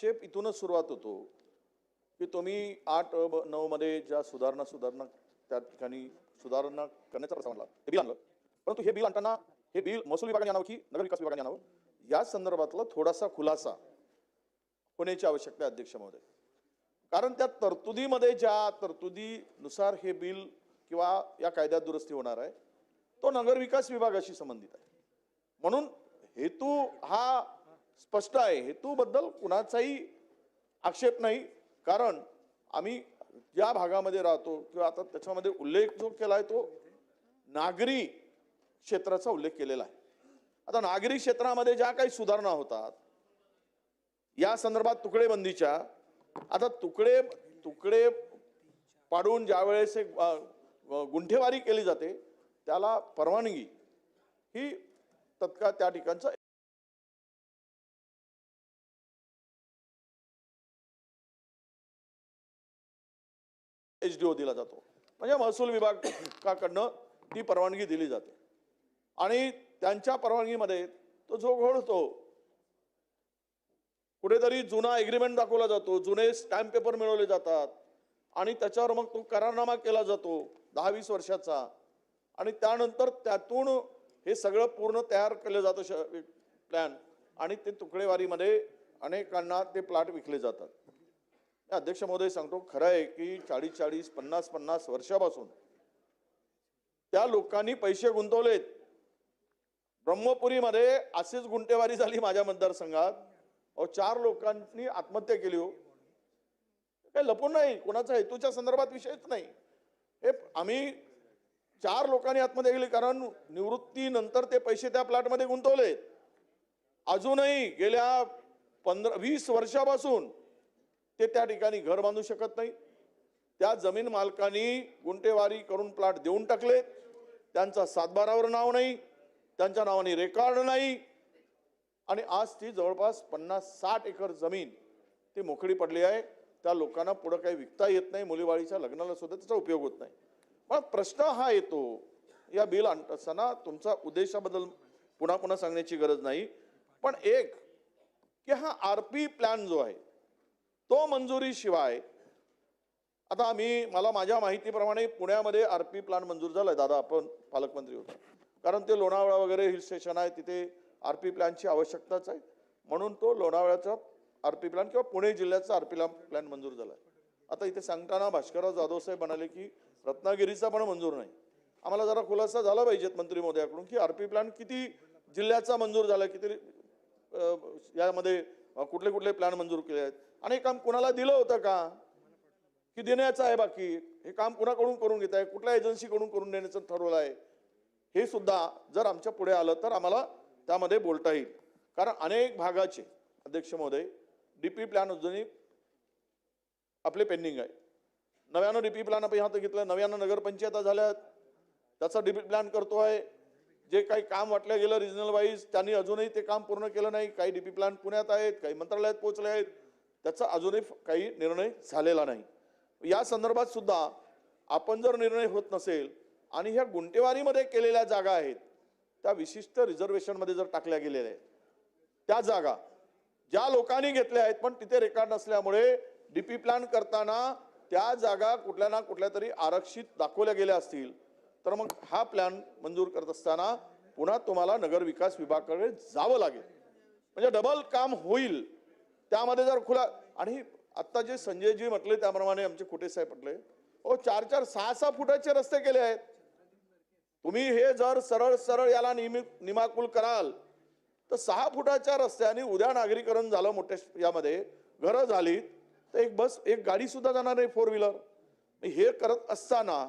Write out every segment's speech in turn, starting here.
आक्षेप इथूनच सुरुवात होतो की तुम्ही आठ नऊमध्ये ब- ज्या सुधारणा सुधारणा त्या ठिकाणी सुधारणा करण्याचा प्रस्ताव आणला हे बिल आणलं. परंतु हे बिल आणताना हे बिल महसूल विभागाने आणावं की नगर विकास विभागाने आणावं? या संदर्भातला थोडासा खुलासा होण्याची आवश्यकता आहे अध्यक्ष महोदय. कारण त्या तरतुदीमध्ये ज्या तरतुदीनुसार हे बिल किंवा या कायद्यात दुरुस्ती होणार आहे तो नगरविकास विभागाशी संबंधित आहे. म्हणून हेतू हा स्पष्ट आहे. हेतूबद्दल कुणाचाही आक्षेप नाही. कारण आम्ही ज्या भागामध्ये राहतो किंवा आता त्याच्यामध्ये उल्लेख जो केला आहे तो नागरी क्षेत्राचा उल्लेख केलेला आहे. आता नागरी क्षेत्रामध्ये ज्या काही सुधारणा होतात या संदर्भात तुकडेबंदीच्या आता तुकडे तुकडे पाडून ज्यावेळेस एक गुंठेवारी केली जाते त्याला परवानगी ही तत्काळ त्या ठिकाणचं एच डी ओ दिला जातो. म्हणजे महसूल विभागाकडनं ती परवानगी दिली जाते. आणि त्यांच्या परवानगीमध्ये तो जो घोळ होतो कुठेतरी जुना एग्रीमेंट दाखवला जातो जुने स्टॅम्प पेपर मिळवले जातात आणि त्याच्यावर मग तो करारनामा केला जातो दहा वीस वर्षाचा. आणि त्यानंतर त्यातून हे सगळं पूर्ण तयार केलं जातं प्लॅन आणि ते तुकडेवारीमध्ये अनेकांना ते प्लॉट विकले जातात. अध्यक्ष महोदय सांगतो खरं आहे की चाळीस चाळीस पन्नास पन्नास वर्षापासून त्या लोकांनी पैसे गुंतवलेत. ब्रह्मपुरीमध्ये अशीच गुंटेवारी झाली माझ्या मतदारसंघात. अहो चार लोकांनी आत्महत्या केली हो. काही लपून नाही कोणाचा हेतूच्या संदर्भात विषयच नाही. हे आम्ही चार लोकांनी आत्महत्या केली कारण निवृत्तीनंतर ते पैसे त्या प्लॉटमध्ये गुंतवले अजूनही गेल्या पंधरा वीस वर्षापासून ते त्या ठिकाणी घर बांधू शकत नाही. त्या जमीन मालकांनी गुंटेवारी करून प्लॉट देऊन टाकले. त्यांचा सातबारावर नाव नाही त्यांच्या नावाने रेकॉर्ड नाही. आणि आज ती जवळपास पन्नास साठ एकर जमीन ती मोकळी पडली आहे. त्या लोकांना पुढं काही विकता येत नाही. मुलीवाळीच्या लग्नाला सुद्धा त्याचा उपयोग होत नाही. पण प्रश्न हा येतो या बिल आणत असताना तुमचा उद्देशाबद्दल पुन्हा पुन्हा सांगण्याची गरज नाही. पण एक की हा आर पी प्लॅन जो आहे तो मंजुरीशिवाय आता आम्ही मला माझ्या माहितीप्रमाणे पुण्यामध्ये आर पी प्लॅन मंजूर झालाय दादा आपण पालकमंत्री होता. कारण ते लोणावळा वगैरे हिल स्टेशन आहे तिथे आर पी प्लॅनची आवश्यकताच आहे. म्हणून तो लोणावळ्याचा आर पी प्लॅन किंवा पुणे जिल्ह्याचा आर पी प्लॅन मंजूर झाला आहे आता इथे सांगताना भास्करराव जाधव साहेब म्हणाले की रत्नागिरीचा पण मंजूर नाही. आम्हाला जरा खुलासा झाला पाहिजेत मंत्री महोदयाकडून की आर पी प्लॅन किती जिल्ह्याचा मंजूर झाला किती यामध्ये कुठले कुठले प्लॅन मंजूर केले आहेत? आणि हे काम कुणाला दिलं होतं का? की देण्याचं आहे बाकी. हे काम कुणाकडून करून घेत आहे? कुठल्या एजन्सीकडून करून देण्याचं ठरवलं आहे? हे सुद्धा जर आमच्या पुढे आलं तर आम्हाला त्यामध्ये बोलता येईल. कारण अनेक भागाचे अध्यक्ष महोदय डीपी प्लॅन अजूनही आपले पेंडिंग आहे. नव्यानं डीपी प्लॅन आपण ह्यात घेतलं. नव्यानं नगरपंचायता झाल्यात त्याचा डीपी प्लॅन करतो आहे. जे काही काम वाटलं गेलं रिजनल वाईज त्यांनी अजूनही ते काम पूर्ण केलं नाही. काही डी पी प्लॅन पुण्यात आहेत काही मंत्रालयात पोहोचले आहेत. त्याचा अजूनही काही निर्णय झालेला नाही. या संदर्भात सुद्धा आपण जर निर्णय होत नसेल आणि ह्या गुंटेवारीमध्ये केलेल्या जागा आहेत त्या विशिष्ट रिझर्वेशनमध्ये जर टाकल्या गेलेल्या आहेत त्या जागा ज्या लोकांनी घेतल्या आहेत पण तिथे रेकॉर्ड नसल्यामुळे डीपी प्लॅन करताना त्या जागा कुठल्या ना कुठल्या तरी आरक्षित दाखवल्या गेल्या असतील तर मग हा प्लॅन मंजूर करत असताना पुन्हा तुम्हाला नगर विकास विभागाकडे जावं लागेल. म्हणजे डबल काम होईल. त्यामध्ये जर खुला आणि आत्ता जे संजयजी म्हटले त्याप्रमाणे आमचे कुठे साहेब म्हटले? ओ चार चार सहा सहा फुटाचे रस्ते केले आहेत. तुम्ही हे जर सरळ सरळ याला नियमित निमाकुल कराल तर सहा फुटाच्या रस्त्याने उद्या नागरीकरण झालं मोठ्या यामध्ये घरं झाली तर एक बस एक गाडी सुद्धा जाणार नाही फोर व्हीलर हे करत असताना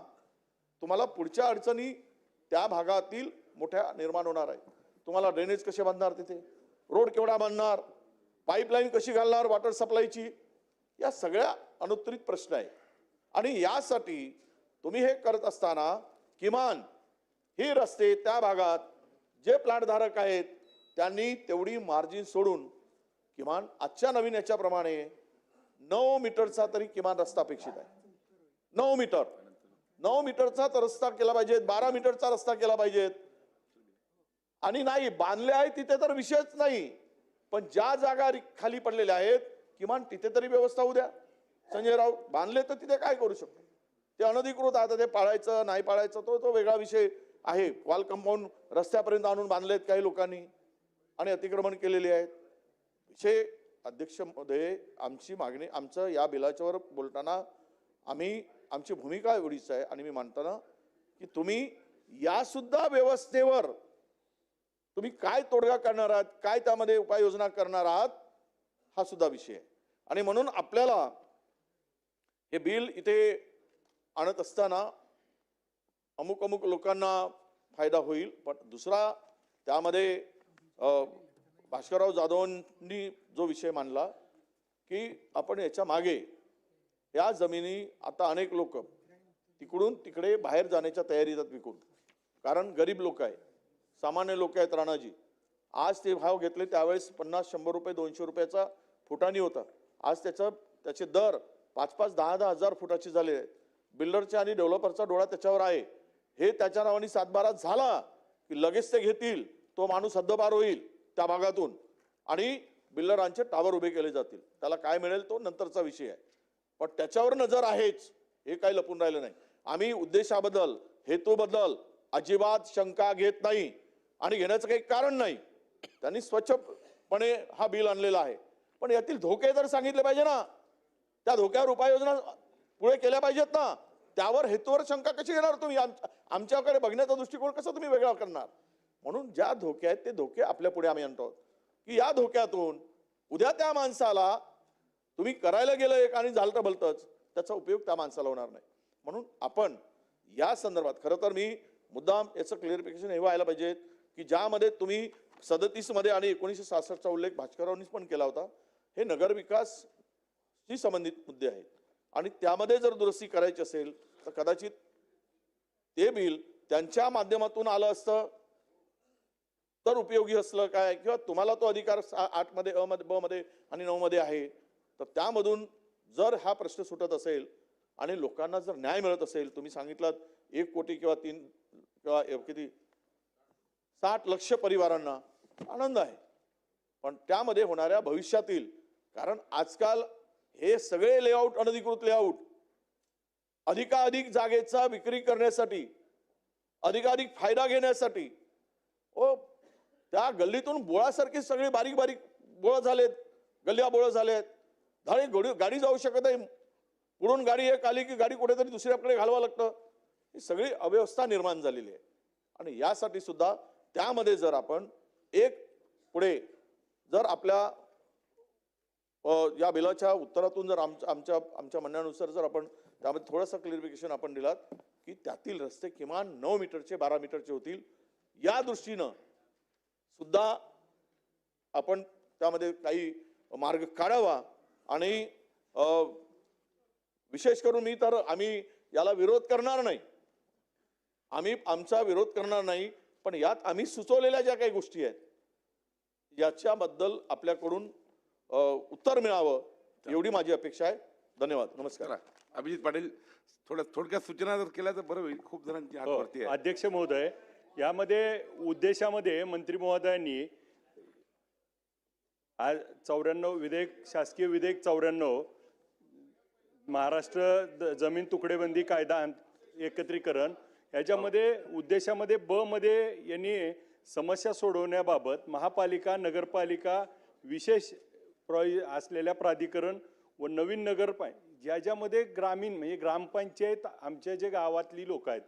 तुम्हाला पुढच्या अडचणी त्या भागातील मोठ्या निर्माण होणार आहे तुम्हाला ड्रेनेज कसे बांधणार तिथे? रोड केवढा बांधणार पाईपलाईन कशी घालणार वॉटर सप्लायची या सगळ्या अनुत्तरित प्रश्न आहे आणि यासाठी तुम्ही हे करत असताना किमान ही रस्ते त्या भागात जे प्लॅट धारक आहेत त्यांनी तेवढी मार्जिन सोडून किमान आजच्या नवीन याच्याप्रमाणे नऊ मीटरचा तरी किमान रस्ता अपेक्षित आहे. नऊ मीटर. नऊ मीटरचा तर रस्ता केला पाहिजे बारा मीटरचा रस्ता केला पाहिजेत आणि नाही बांधले आहे तिथे तर विषयच नाही. पण ज्या जागा खाली पडलेल्या आहेत किमान तिथे तरी व्यवस्था होऊ द्या. संजय राऊत बांधले तर तिथे काय करू शकतो? ते अनधिकृत आता ते पाळायचं नाही पाळायचं तो तो वेगळा विषय आहे. वॉल कंपाऊंड रस्त्यापर्यंत आणून बांधलेत काही लोकांनी आणि अतिक्रमण केलेले आहेत. विषय अध्यक्ष महोदय आमची मागणी आमचं या बिलाच्यावर बोलताना आम्ही आमची भूमिका एवढीच आहे आणि मी मानताना की तुम्ही यासुद्धा व्यवस्थेवर तुम्ही काय तोडगा करणार आहात? काय त्यामध्ये उपाययोजना करणार आहात? हा सुद्धा विषय आहे. आणि म्हणून आपल्याला हे बिल इथे आणत असताना अमुक अमुक लोकांना फायदा होईल. पण दुसरा त्यामध्ये भास्करराव जाधवांनी जो विषय मांडला की आपण याच्या मागे या जमिनी आता अनेक लोक तिकडून तिकडे बाहेर जाण्याच्या तयारीत आहेत विकून. कारण गरीब लोक आहे सामान्य लोक आहेत राणाजी. आज ते भाव घेतले त्यावेळेस पन्नास शंभर रुपये दोनशे रुपयाचा फुटानी होता. आज त्याचं त्याचे दर पाच पाच दहा दहा हजार फुटाचे झाले आहेत. बिल्डरच्या आणि डेव्हलपरचा डोळा त्याच्यावर आहे. हे त्याच्या नावाने सातबारा झाला की लगेच ते घेतील. तो माणूस हद्दपार होईल त्या भागातून. आणि बिल्डरांचे टावर उभे केले जातील. त्याला काय मिळेल तो नंतरचा विषय आहे. पण त्याच्यावर नजर आहेच. हे काही लपून राहिलं नाही. आम्ही उद्देशाबद्दल हेतूबद्दल अजिबात शंका घेत नाही. आणि घेण्याचं काही कारण नाही. त्यांनी स्वच्छपणे हा बिल आणलेला आहे. पण यातील धोके जर सांगितले पाहिजे ना. त्या धोक्यावर उपाययोजना पुढे केल्या पाहिजेत ना. त्यावर हेतूवर शंका कशी घेणार तुम्ही? आमच्याकडे बघण्याचा दृष्टिकोन कसा तुम्ही वेगळा करणार? म्हणून ज्या धोके आहेत ते धोके आपल्या पुढे आम्ही आणतो. की या धोक्यातून उद्या त्या माणसाला तुम्ही करायला गेलं एक आणि झालं तर भलतंच. त्याचा उपयोग त्या माणसाला होणार नाही. म्हणून आपण या संदर्भात खरं तर मी मुद्दाम याचं क्लिअरिफिकेशन हे व्हायला पाहिजेत की ज्यामध्ये तुम्ही सदतीसमध्ये आणि एकोणीसशे सहासष्टचा उल्लेख भास्कररावांनीच पण केला होता हे नगरविकासशी संबंधित मुद्दे आहेत. आणि त्यामध्ये जर दुरुस्ती करायची असेल तर कदाचित ते बिल त्यांच्या माध्यमातून आलं असतं तर उपयोगी असलं काय? किंवा तुम्हाला तो अधिकार आठमध्ये आठमध्ये अ मध्ये ब मध्ये आणि नऊ मध्ये आहे तर त्यामधून जर हा प्रश्न सुटत असेल आणि लोकांना जर न्याय मिळत असेल तुम्ही सांगितलं एक कोटी किंवा तीन किंवा किती साठ लक्ष परिवारांना आनंद आहे. पण त्यामध्ये होणाऱ्या भविष्यातील कारण आजकाल हे सगळे लेआउट अनधिकृत लेआउट अधिकाधिक जागेचा विक्री करण्यासाठी अधिकाधिक फायदा घेण्यासाठी ओ त्या गल्लीतून बोळासारखी सगळी बारीक बारीक बोळ झालेत गल्ल्या बोळ झालेत. धाडी गोडी गाडी जाऊ शकत नाही. पुढून गाडी एक आली की गाडी कुठेतरी दुसऱ्याकडे घालवा लागतं. ही सगळी अव्यवस्था निर्माण झालेली आहे. आणि यासाठी सुद्धा त्यामध्ये जर आपण एक पुढे जर आपल्या या बिलाच्या उत्तरातून जर आमच्या आमच्या आमच्या म्हणण्यानुसार जर आपण त्यामध्ये थोडंसं क्लिअरिफिकेशन आपण दिलात की त्यातील रस्ते किमान नऊ मीटरचे बारा मीटरचे होतील. या दृष्टीनं सुद्धा आपण त्यामध्ये काही मार्ग काढावा आणि विशेष करून मी तर आम्ही याला विरोध करणार नाही. आम्ही आमचा विरोध करणार नाही. पण यात आम्ही सुचवलेल्या ज्या काही गोष्टी आहेत याच्याबद्दल आपल्याकडून उत्तर मिळावं एवढी माझी अपेक्षा आहे. धन्यवाद. नमस्कार. अभिजित पाटील थोड्या थोडक्यात सूचना जर केल्या तर बरं होईल. खूप जणांची हो, आहे. अध्यक्ष महोदय यामध्ये उद्देशामध्ये मंत्री महोदयांनी आज चौऱ्याण्णव विधेयक शासकीय विधेयक चौऱ्याण्णव महाराष्ट्र जमीन तुकडेबंदी कायदा एकत्रीकरण याच्यामध्ये उद्देशामध्ये ब मध्ये यांनी समस्या सोडवण्याबाबत महापालिका नगरपालिका विशेष प्र असलेल्या प्राधिकरण व नवीन नगरपाय ज्या ज्यामध्ये ग्रामीण म्हणजे ग्रामपंचायत आमच्या जे गावातली लोक आहेत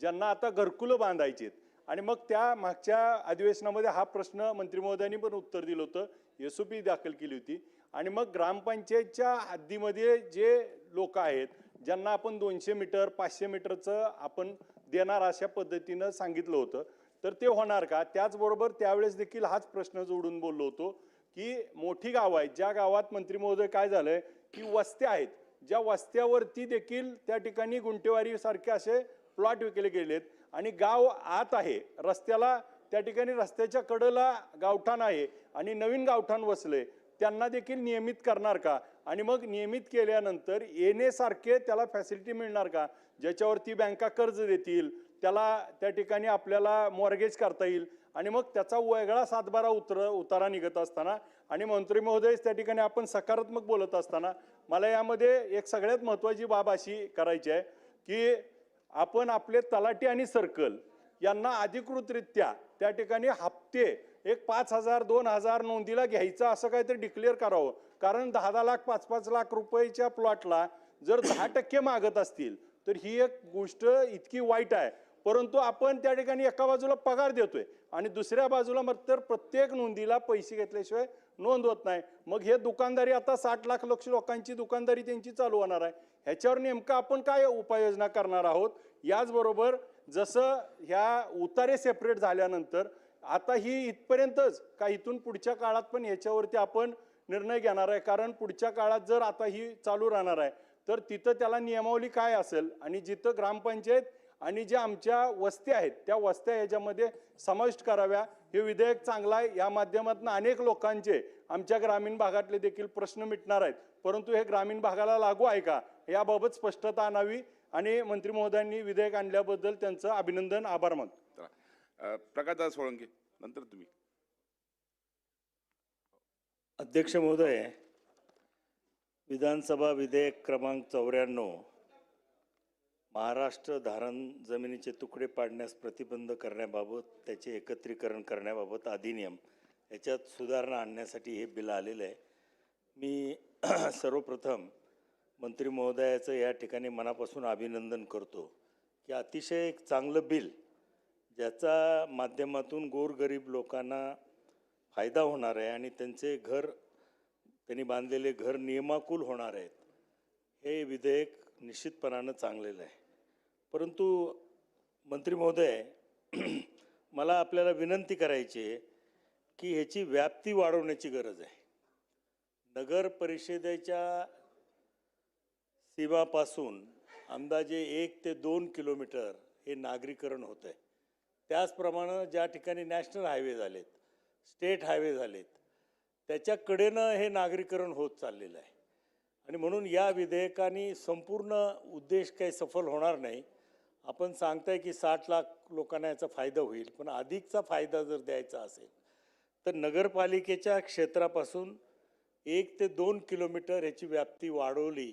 ज्यांना आता घरकुलं बांधायची आहेत. आणि मग त्या मागच्या अधिवेशनामध्ये हा प्रश्न मंत्री महोदयांनी पण उत्तर दिलं होतं एस ओ पी दाखल केली होती. आणि मग ग्रामपंचायतच्या हद्दीमध्ये जे लोक आहेत ज्यांना आपण दोनशे मीटर पाचशे मीटरचं आपण देणार अशा पद्धतीनं सांगितलं होतं. तर ते होणार का? त्याचबरोबर त्यावेळेस देखील हाच प्रश्न जोडून बोललो होतो की मोठी गावं आहेत. ज्या गावात मंत्री महोदय काय झालंय की वस्त्या आहेत. ज्या वस्त्यावरती देखील त्या ठिकाणी गुंटेवारी सारखे असे प्लॉट विकले गेलेत आणि गाव आत आहे. रस्त्याला त्या ठिकाणी रस्त्याच्या कडेला गावठाण आहे आणि नवीन गावठाण वसले त्यांना देखील नियमित करणार का? आणि मग नियमित केल्यानंतर येणेसारखे त्याला फॅसिलिटी मिळणार का? ज्याच्यावरती बँका कर्ज देतील त्याला त्या ठिकाणी आपल्याला मॉर्गेज करता येईल. आणि मग त्याचा वेगळा सातबारा उतर उतारा निघत असताना आणि मंत्री महोदय त्या ठिकाणी आपण सकारात्मक बोलत असताना मला यामध्ये एक सगळ्यात महत्त्वाची बाब अशी करायची आहे की आपण आपले तलाठी आणि सर्कल यांना अधिकृतरित्या त्या ठिकाणी हप्ते एक पाच हजार दोन हजार नोंदीला घ्यायचं असं काहीतरी डिक्लेअर करावं. कारण दहा दहा लाख पाच पाच लाख रुपयाच्या प्लॉटला जर दहा टक्के मागत असतील तर ही एक गोष्ट इतकी वाईट आहे. परंतु आपण त्या ठिकाणी एका बाजूला पगार देतोय आणि दुसऱ्या बाजूला मग तर प्रत्येक नोंदीला पैसे घेतल्याशिवाय नोंद होत नाही. मग हे दुकानदारी आता साठ लाख लक्ष लोकांची दुकानदारी त्यांची चालू होणार आहे. ह्याच्यावर नेमकं आपण काय उपाययोजना करणार आहोत? याचबरोबर जसं ह्या उतारे सेपरेट झाल्यानंतर आता ही इथपर्यंतच का इथून पुढच्या काळात पण ह्याच्यावरती आपण निर्णय घेणार आहे. कारण पुढच्या काळात जर आता ही चालू राहणार आहे तर तिथं त्याला नियमावली काय असेल? आणि जिथं ग्रामपंचायत आणि ज्या आमच्या वस्त्या आहेत त्या वस्त्या याच्यामध्ये समाविष्ट कराव्या हे विधेयक चांगलं आहे. या माध्यमातून अनेक लोकांचे आमच्या ग्रामीण भागातले देखील प्रश्न मिटणार आहेत. परंतु हे ग्रामीण भागाला लागू आहे का? याबाबत स्पष्टता आणावी आणि मंत्री महोदयांनी विधेयक आणल्याबद्दल त्यांचं अभिनंदन आभार मानतो. प्रकाशदास सोळंके नंतर तुम्ही. अध्यक्ष महोदय विधानसभा विधेयक क्रमांक चौऱ्याण्णव महाराष्ट्र धारण जमिनीचे तुकडे पाडण्यास प्रतिबंध करण्याबाबत त्याचे एकत्रीकरण करण्याबाबत अधिनियम याच्यात सुधारणा आणण्यासाठी हे बिल आलेलं आहे. मी सर्वप्रथम मंत्री महोदयाचं या ठिकाणी मनापासून अभिनंदन करतो की अतिशय एक चांगलं बिल ज्याचा माध्यमातून गोरगरीब लोकांना फायदा होणार आहे आणि त्यांचे घर त्यांनी बांधलेले घर नियमाकुल होणार आहेत. हे विधेयक निश्चितपणानं चांगलेलं आहे. परंतु मंत्री महोदय मला आपल्याला विनंती करायची आहे की ह्याची व्याप्ती वाढवण्याची गरज आहे. नगर परिषदेच्या सीमापासून अंदाजे एक ते दोन किलोमीटर हे नागरीकरण होतं आहे त्याचप्रमाणे ज्या ठिकाणी नॅशनल हायवे झालेत स्टेट हायवे झालेत त्याच्याकडेनं हे नागरीकरण होत चाललेलं आहे. आणि म्हणून या विधेयकाने संपूर्ण उद्देश काही सफल होणार नाही. आपण सांगताय की साठ लाख लोकांना याचा फायदा होईल पण अधिकचा फायदा जर द्यायचा असेल तर नगरपालिकेच्या क्षेत्रापासून एक ते दोन किलोमीटर याची व्याप्ती वाढवली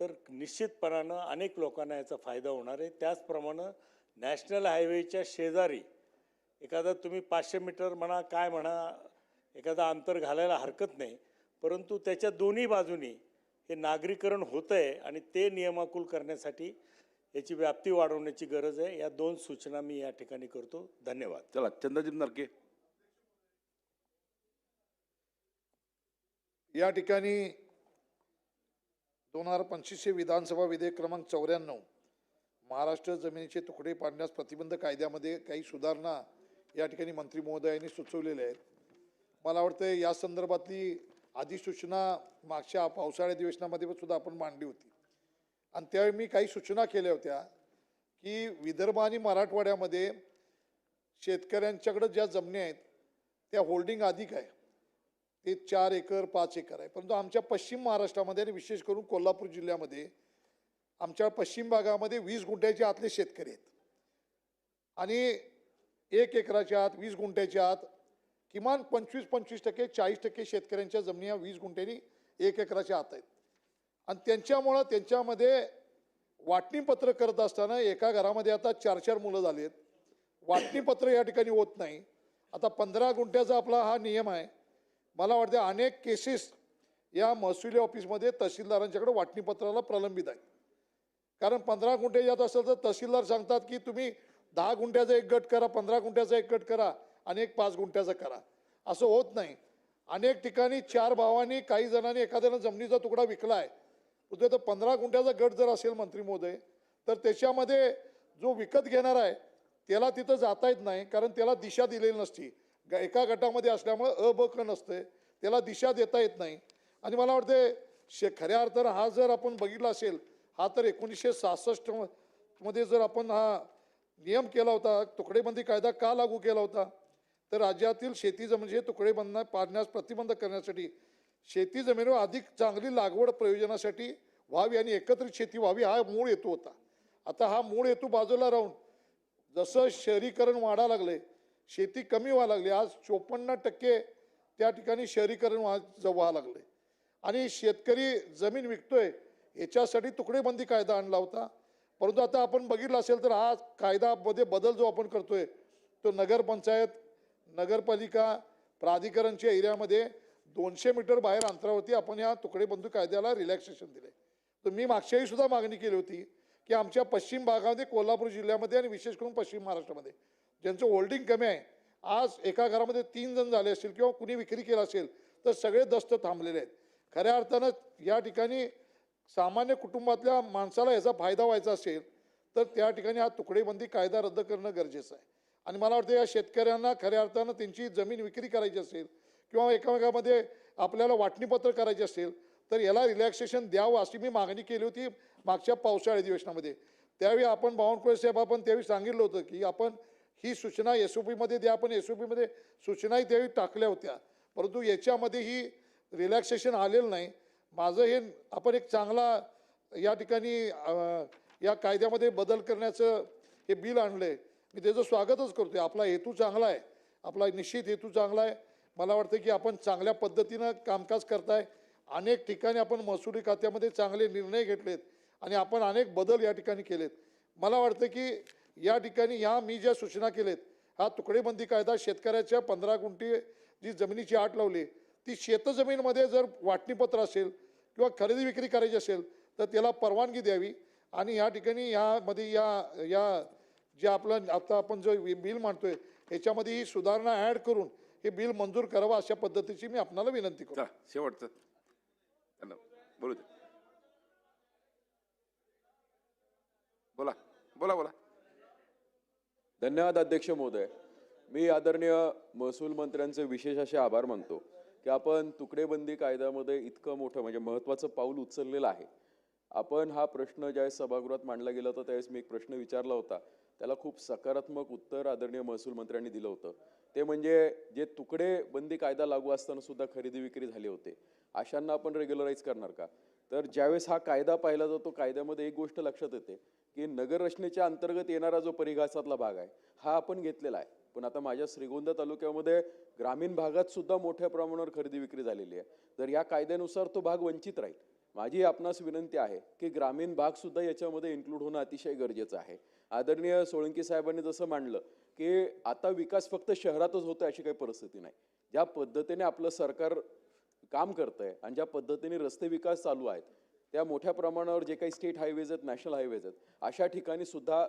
तर निश्चितपणानं अनेक लोकांना याचा फायदा होणार आहे. त्याचप्रमाणे नॅशनल हायवेच्या शेजारी एखादा तुम्ही पाचशे मीटर म्हणा काय म्हणा एखादा अंतर घालायला हरकत नाही. परंतु त्याच्या दोन्ही बाजूनी हे नागरीकरण होतं आहे आणि ते नियमाकुल करण्यासाठी याची व्याप्ती वाढवण्याची गरज आहे. या दोन सूचना मी या ठिकाणी करतो. धन्यवाद. चला चंद्रजीत नरके. या ठिकाणी दोन हजार पंचवीसशे विधानसभा विधेयक क्रमांक चौऱ्याण्णव महाराष्ट्र जमिनीचे तुकडे पाडण्यास प्रतिबंध कायद्यामध्ये काही सुधारणा या ठिकाणी मंत्री महोदयांनी सुचवलेल्या आहेत. मला वाटतं या संदर्भातली अधिसूचना मागच्या पावसाळ्या अधिवेशनामध्ये पण सुद्धा आपण मांडली होती. आणि त्यावेळी मी काही सूचना केल्या होत्या की विदर्भ आणि मराठवाड्यामध्ये शेतकऱ्यांच्याकडं ज्या जमिनी आहेत त्या होल्डिंग अधिक आहे. ते चार एकर पाच एकर आहे. परंतु आमच्या पश्चिम महाराष्ट्रामध्ये आणि विशेष करून कोल्हापूर जिल्ह्यामध्ये आमच्या पश्चिम भागामध्ये वीस गुंठ्याच्या आतले शेतकरी आहेत. आणि एक एकराच्या आत वीस गुंठ्याच्या आत किमान पंचवीस पंचवीस टक्के चाळीस टक्के शेतकऱ्यांच्या जमिनी या वीस गुंठ्यांनी एक एकराच्या आत आहेत. आणि त्यांच्यामुळं त्यांच्यामध्ये वाटणीपत्र करत असताना एका घरामध्ये आता चार चार मुलं झाली आहेत. वाटणीपत्र या ठिकाणी होत नाही. आता पंधरा गुंठ्याचा आपला हा नियम आहे. मला वाटते अनेक केसेस या महसुली ऑफिसमध्ये तहसीलदारांच्याकडे वाटणीपत्राला प्रलंबित आहेत. कारण पंधरा गुंठे यात असेल तर तहसीलदार सांगतात की तुम्ही दहा गुंठ्याचा एक गट करा पंधरा गुंठ्याचा एक गट करा. आणि एक पाच गुंठ्याचा करा. असं होत नाही. अनेक ठिकाणी चार भावांनी काही जणांनी एखाद्यानं जमिनीचा तुकडा विकला आहे तर पंधरा गुंठ्याचा गट जर असेल मंत्री महोदय तर त्याच्यामध्ये जो विकत घेणार आहे त्याला तिथं जाता येत नाही कारण त्याला दिशा दिलेली नसती. ग- एका गटामध्ये असल्यामुळं अ ब क नसते त्याला दिशा देता येत नाही. आणि मला वाटते शे खऱ्या अर्थानं हा जर आपण बघितला असेल हा तर एकोणीसशे सहासष्टमध्ये जर आपण हा नियम केला होता तुकडेबंदी कायदा का लागू केला होता? तर राज्यातील शेती जमिनीचे तुकडे बंद पाडण्यास प्रतिबंध करण्यासाठी शेती जमिनीवर अधिक चांगली लागवड प्रयोजनासाठी व्हावी आणि एकत्रित शेती व्हावी हा मूळ हेतू होता. आता हा मूळ हेतू बाजूला राहून जसं शहरीकरण वाढा लागले शेती कमी व्हायला लागली आज चोपन्न टक्के त्या ठिकाणी शहरीकरण व्हा व्हावं लागले आणि शेतकरी जमीन विकतोय याच्यासाठी तुकडेबंदी कायदा आणला होता. परंतु आता आपण बघितलं असेल तर हा कायदामध्ये बदल जो आपण करतोय तो नगरपंचायत नगरपालिका प्राधिकरणच्या एरियामध्ये दोनशे मीटर बाहेर अंतरावरती आपण या तुकडेबंदी कायद्याला रिलॅक्सेशन दिले. तर मी मागच्याही सुद्धा मागणी केली होती की आमच्या पश्चिम भागामध्ये कोल्हापूर जिल्ह्यामध्ये आणि विशेष करून पश्चिम महाराष्ट्रामध्ये ज्यांचं होल्डिंग कमी आहे आज एका घरामध्ये तीन जण झाले असतील किंवा कुणी विक्री केला असेल तर सगळे दस्त थांबलेले आहेत. खऱ्या अर्थानं या ठिकाणी सामान्य कुटुंबातल्या माणसाला याचा फायदा व्हायचा असेल तर त्या ठिकाणी हा तुकडेबंदी कायदा रद्द करणं गरजेचं आहे. आणि मला वाटतं या शेतकऱ्यांना खऱ्या अर्थानं त्यांची जमीन विक्री करायची असेल किंवा एकामेकामध्ये आपल्याला वाटणीपत्र करायचे असेल तर याला रिलॅक्सेशन द्यावं अशी मी मागणी केली होती मागच्या पावसाळी अधिवेशनामध्ये. त्यावेळी आपण बावनकुळे साहेब आपण त्यावेळी सांगितलं होतं की आपण ही सूचना एस ओ पीमध्ये द्या आपण एस ओ पीमध्ये सूचनाही त्यावेळी टाकल्या होत्या. परंतु याच्यामध्ये ही रिलॅक्सेशन आलेलं नाही. माझं हे आपण एक चांगला या ठिकाणी या कायद्यामध्ये बदल करण्याचं हे बिल आणलं आहे मी त्याचं स्वागतच करतोय. आपला हेतू चांगला आहे. आपला निश्चित हेतू चांगला आहे. मला वाटतं की आपण चांगल्या पद्धतीनं कामकाज करताय. अनेक ठिकाणी आपण महसुली खात्यामध्ये चांगले निर्णय घेतलेत आणि आपण अनेक बदल या ठिकाणी केलेत. मला वाटतं की या ठिकाणी ह्या मी ज्या सूचना केलेत हा तुकडेबंदी कायदा शेतकऱ्याच्या पंधरा गुंठी जी जमिनीची आट लावली ती शेतजमीनमध्ये जर वाटणीपत्र असेल किंवा खरेदी विक्री करायची असेल तर त्याला परवानगी द्यावी आणि या ठिकाणी यामध्ये या या जे आपलं आता आपण जो बिल मांडतोय याच्यामध्ये ही सुधारणा ॲड करून हे बिल मंजूर करावं अशा पद्धतीची मी आपणाला विनंती करतो. शेवटचं. बोलू दे. बोला बोला बोला. धन्यवाद अध्यक्ष महोदय. मी आदरणीय महसूल मंत्र्यांचे विशेष असे आभार मानतो की आपण तुकडेबंदी कायद्यामध्ये इतकं मोठं म्हणजे महत्त्वाचं पाऊल उचललेलं आहे. आपण हा प्रश्न ज्यावेळेस सभागृहात मांडला गेला होता त्यावेळेस मी एक प्रश्न विचारला होता. त्याला खूप सकारात्मक उत्तर आदरणीय महसूल मंत्र्यांनी दिलं होतं. ते म्हणजे जे तुकडे बंदी कायदा लागू असताना सुद्धा खरेदी विक्री झाले होते अशांना आपण रेग्युलराईज करणार का? तर ज्यावेळेस हा कायदा पाहिला जातो कायद्यामध्ये एक गोष्ट लक्षात येते की नगर रचनेच्या अंतर्गत येणारा जो परिघासातला भाग आहे हा आपण घेतलेला आहे. पण आता माझ्या श्रीगोंदा तालुक्यामध्ये ग्रामीण भागात सुद्धा मोठ्या प्रमाणावर खरेदी विक्री झालेली आहे. तर या कायद्यानुसार तो भाग वंचित राहील माझी आपणास विनंती आहे की ग्रामीण भाग सुद्धा याच्यामध्ये इन्क्लूड होणं अतिशय गरजेचं आहे. आदरणीय सोळंकी साहेबांनी जसं मांडलं की आता विकास फक्त शहरातच होतो अशी काही परिस्थिती नाही. ज्या पद्धतीने आपलं सरकार काम करतंय आणि ज्या पद्धतीने रस्ते विकास चालू आहेत त्या मोठ्या प्रमाणावर जे काही स्टेट हायवेज आहेत नॅशनल हायवेज आहेत अशा ठिकाणी सुद्धा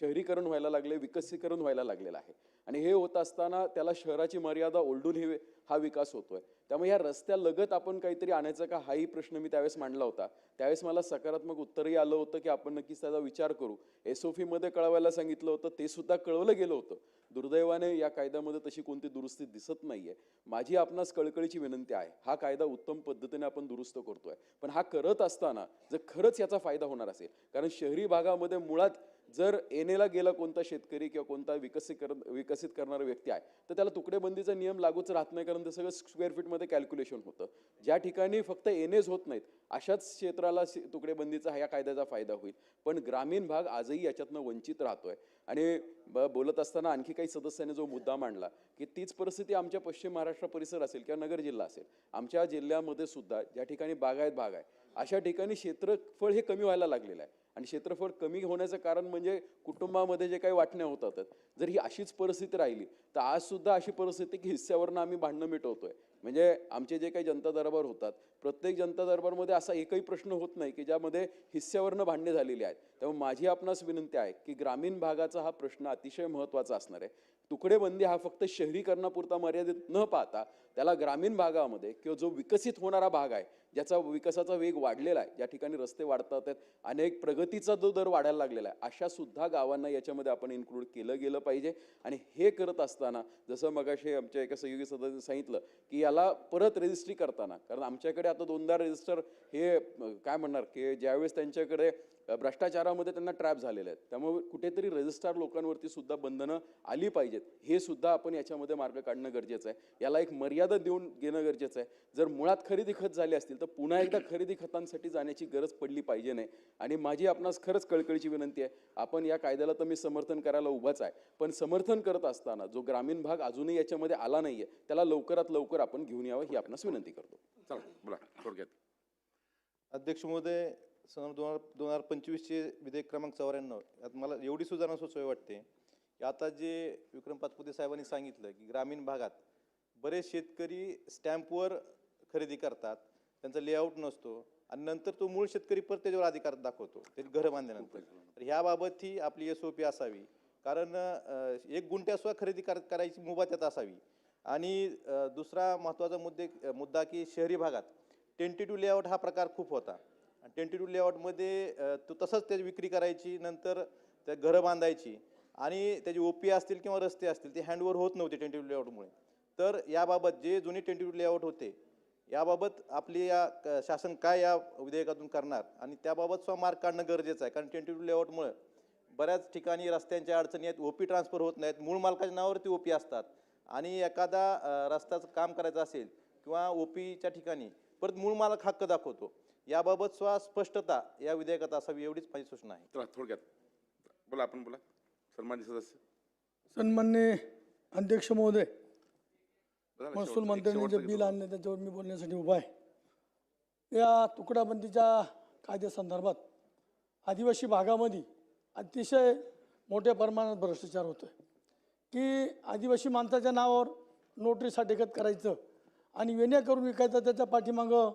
शहरीकरण व्हायला लागले विकसीकरण व्हायला लागलेलं आहे. आणि हे होत असताना त्याला शहराची मर्यादा ओलडून हे हा विकास होतोय. त्यामुळे ह्या रस्त्यालगत आपण काहीतरी आणायचं का हाही प्रश्न मी त्यावेळेस मांडला होता. त्यावेळेस मला सकारात्मक उत्तरही आलं होतं की आपण नक्कीच त्याचा विचार करू. एसमध्ये कळवायला सांगितलं होतं ते सुद्धा कळवलं गेलं होतं. दुर्दैवाने या कायद्यामध्ये तशी कोणती दुरुस्ती दिसत नाहीये. माझी आपणास कळकळीची विनंती आहे हा कायदा उत्तम पद्धतीने आपण दुरुस्त करतोय. पण हा करत असताना जर खरंच याचा फायदा होणार असेल कारण शहरी भागामध्ये मुळात जर एनेला गेला कोणता शेतकरी किंवा कोणता विकसित कर विकसित करणारा व्यक्ती आहे तर त्याला तुकडेबंदीचा नियम लागूच राहत नाही कारण ते सगळं स्क्वेअर फीटमध्ये कॅल्क्युलेशन होतं. ज्या ठिकाणी फक्त एनएज होत नाहीत अशाच क्षेत्राला तुकडेबंदीचा या कायद्याचा फायदा होईल. पण ग्रामीण भाग आजही याच्यातनं वंचित राहतोय. आणि ब- बोलत असताना आणखी काही सदस्यांनी जो मुद्दा मांडला की तीच परिस्थिती आमच्या पश्चिम महाराष्ट्र परिसर असेल किंवा नगर जिल्हा असेल आमच्या जिल्ह्यामध्ये सुद्धा ज्या ठिकाणी बागायत भाग आहे अशा ठिकाणी क्षेत्रफळ हे कमी व्हायला लागलेलं आहे. आणि क्षेत्रफळ कमी होण्याचं कारण म्हणजे कुटुंबामध्ये जे काही वाटण्या होतात जर ही अशीच परिस्थिती राहिली तर आज सुद्धा अशी परिस्थिती की हिस्स्यावरनं आम्ही भांडणं मिटवतोय. म्हणजे आमचे जे काही जनता दरबार होतात प्रत्येक जनता दरबारमध्ये असा एकही प्रश्न होत नाही की ज्यामध्ये हिस्स्यावरनं भांडणे झालेली आहेत. त्यामुळे माझी आपणास विनंती आहे की ग्रामीण भागाचा हा प्रश्न अतिशय महत्त्वाचा असणार आहे. तुकडेबंदी हा फक्त शहरीकरणापुरता मर्यादित न पाहता त्याला ग्रामीण भागामध्ये किंवा जो विकसित होणारा भाग आहे ज्याचा विकासाचा वेग वाढलेला आहे ज्या ठिकाणी रस्ते वाढतात आहेत अनेक प्रगतीचा जो दर वाढायला लागलेला आहे अशा सुद्धा गावांना याच्यामध्ये आपण इन्क्लूड केलं गेलं पाहिजे. आणि हे करत असताना जसं मगाशी आमच्या एका सहयोगी सदस्याने सांगितलं की याला परत रजिस्ट्री करताना कारण आमच्याकडे आता दोनदा रजिस्टर हे काय म्हणणार की ज्यावेळेस त्यांच्याकडे भ्रष्टाचारामध्ये त्यांना ट्रॅप झालेले आहेत त्यामुळे कुठेतरी रजिस्ट्रार लोकांवरती सुद्धा बंधनं आली पाहिजेत. हे सुद्धा आपण याच्यामध्ये मार्ग काढणं गरजेचं आहे. याला एक मर्यादा देऊन घेणं गरजेचं आहे. जर मुळात खरेदी खत झाले असतील तर पुन्हा एकदा खरेदी खतांसाठी जाण्याची गरज पडली पाहिजे नाही. आणि माझी आपणास खरंच कळकळीची विनंती आहे आपण या कायद्याला तर मी समर्थन करायला उभाच आहे. पण समर्थन करत असताना जो ग्रामीण भाग अजूनही याच्यामध्ये आला नाहीये त्याला लवकरात लवकर आपण घेऊन यावं ही आपणास विनंती करतो. चला बोला थोडक्यात. अध्यक्ष महोदय सन दोन हजार दोन हजार पंचवीसचे विधेयक क्रमांक चौऱ्याण्णव यात मला एवढी सुधारणा सुचवावी वाटते की आता जे विक्रम पाचपुते साहेबांनी सांगितलं की ग्रामीण भागात बरेच शेतकरी स्टॅम्पवर खरेदी करतात त्यांचा लेआउट नसतो आणि नंतर तो मूळ शेतकरी परत त्याच्यावर अधिकार दाखवतो ते घरं बांधल्यानंतर. तर ह्याबाबत ही आपली एस ओ पी असावी कारण एक गुंठ्यासुद्धा खरेदी कर करायची मुभा त्यात असावी. आणि दुसरा महत्त्वाचा मुद्दे मुद्दा की शहरी भागात टेंटेटिव्ह लेआउट हा प्रकार खूप होता. आणि टेंटेटिव्ह लेआउटमध्ये तो तसंच त्याची विक्री करायची नंतर त्या घरं बांधायची आणि त्याची ओपी असतील किंवा रस्ते असतील ते हँडओव्हर होत नव्हते टेंटेटिव्ह लेआउटमुळे तर याबाबत जे जुने टेंटेटिव्ह लेआउट होते याबाबत आपली या क- शासन काय या विधेयकातून करणार आणि त्याबाबत सुद्धा मार्ग काढणं गरजेचं आहे. कारण टेंटेटिव्ह लेआउटमुळे बऱ्याच ठिकाणी रस्त्यांच्या अडचणी आहेत ओपी ट्रान्सफर होत नाहीत मूळ मालकाच्या नावावरती ओपी असतात आणि एखादा रस्त्याचं काम करायचं असेल किंवा ओपीच्या ठिकाणी परत मूळ मालक हक्क दाखवतो याबाबत स्व स्पष्टता या विधेयकात असावी एवढीच माझी सूचना आहे. थोडक्यात. बोला आपण बोला. सन्मानित सदस्य. सन्मान्य अध्यक्ष महोदय महसूल मंत्र्यांनी जे बिल. आणलं त्याच्यावर मी बोलण्यासाठी उभा आहे या तुकडाबंदीच्या कायद्यासंदर्भात आदिवासी भागामध्ये अतिशय मोठ्या प्रमाणात भ्रष्टाचार होतोय की आदिवासी माणसाच्या नावावर नोटरी सर्टिफिकेट करायचं आणि वेण्या करून विकायचं त्याच्या पाठीमागं